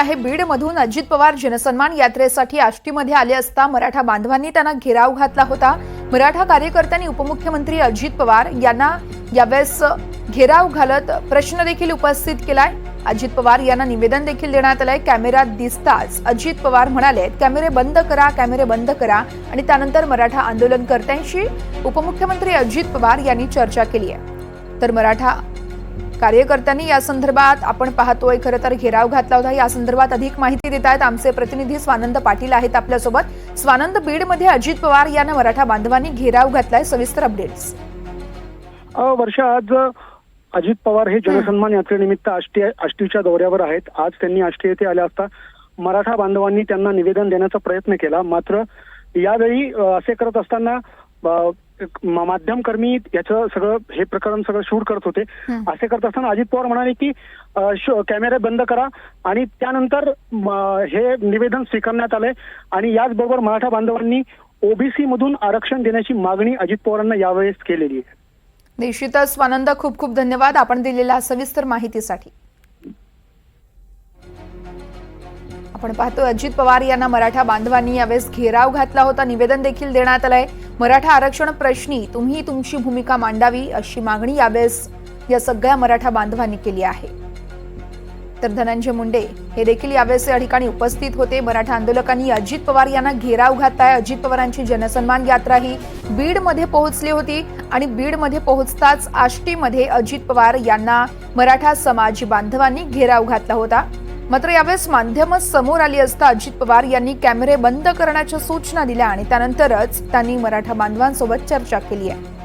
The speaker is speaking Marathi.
आहे. बीडमधून अजित पवार जनसन्मान यात्रेसाठी आष्टीमध्ये आले असता मराठा बांधवांनी त्यांना घेराव घातला होता. मराठा कार्यकर्त्यांनी उपमुख्यमंत्री अजित पवार यांना यावेळेस घेराव घालत प्रश्न देखील उपस्थित केलाय. अजित पवार यांना निवेदन देखील देण्यात आलंय. कॅमेऱ्यात दिसताच अजित पवार म्हणाले कॅमेरे बंद करा कॅमेरे बंद करा. आणि त्यानंतर मराठा आंदोलनकर्त्यांशी उपमुख्यमंत्री अजित पवार यांनी चर्चा केली आहे. तर मराठा कार्यकर्त्यांनी या संदर्भात आपण पाहतोय खरं तर घेराव घातला होता. या संदर्भात अधिक माहिती देत आहेत आमचे प्रतिनिधी स्वानंद पाटील आहेत आपल्यासोबत. स्वानंद बीडमध्ये अजित पवार यांना मराठा बांधवांनी घेराव घातलाय. सविस्तर अपडेट्स वर्षा आज अजित पवार हे जनसन्मान यात्रेनिमित्त आष्टी आष्टीच्या दौऱ्यावर आहेत. आज त्यांनी आष्टी येथे आल्या असता मराठा बांधवांनी त्यांना निवेदन देण्याचा प्रयत्न केला. मात्र यावेळी असे करत असताना माध्यमकर्मी याचं सगळं हे प्रकरण सगळं शूट करत होते. असे करत असताना अजित पवार म्हणाले की कॅमेरे बंद करा. आणि त्यानंतर हे निवेदन स्वीकारण्यात आलंय. आणि याचबरोबर मराठा बांधवांनी ओबीसी मधून आरक्षण देण्याची मागणी अजित पवारांना यावेळेस केलेली आहे. निश्चितच स्वानंद खूप खूप धन्यवाद. आपण दिलेल्या सविस्तर माहितीसाठी. आपण पाहतो अजित पवार यांना मराठा बांधवांनी यावेळेस घेराव घातला होता. निवेदन देखील देण्यात आलंय. मराठा आरक्षण प्रश्नी तुम्ही तुमची भूमिका मांडावी अशी मागणी यावेळेस या सगळ्या मराठा बांधवांनी केली आहे. तर धनंजय मुंडे हे देखील यावेळेस या ठिकाणी उपस्थित होते. मराठा आंदोलकांनी अजित पवार यांना घेराव घातलाय. अजित पवारांची जनसन्मान यात्रा ही बीडमध्ये पोहोचली होती आणि बीडमध्ये पोहोचताच आष्टीमध्ये अजित पवार यांना मराठा समाज बांधवांनी घेराव घातला होता. मात्र यावेळेस माध्यमं समोर आली असता अजित पवार यांनी कॅमेरे बंद करण्याच्या सूचना दिल्या आणि त्यानंतरच त्यांनी मराठा बांधवांसोबत चर्चा केली आहे.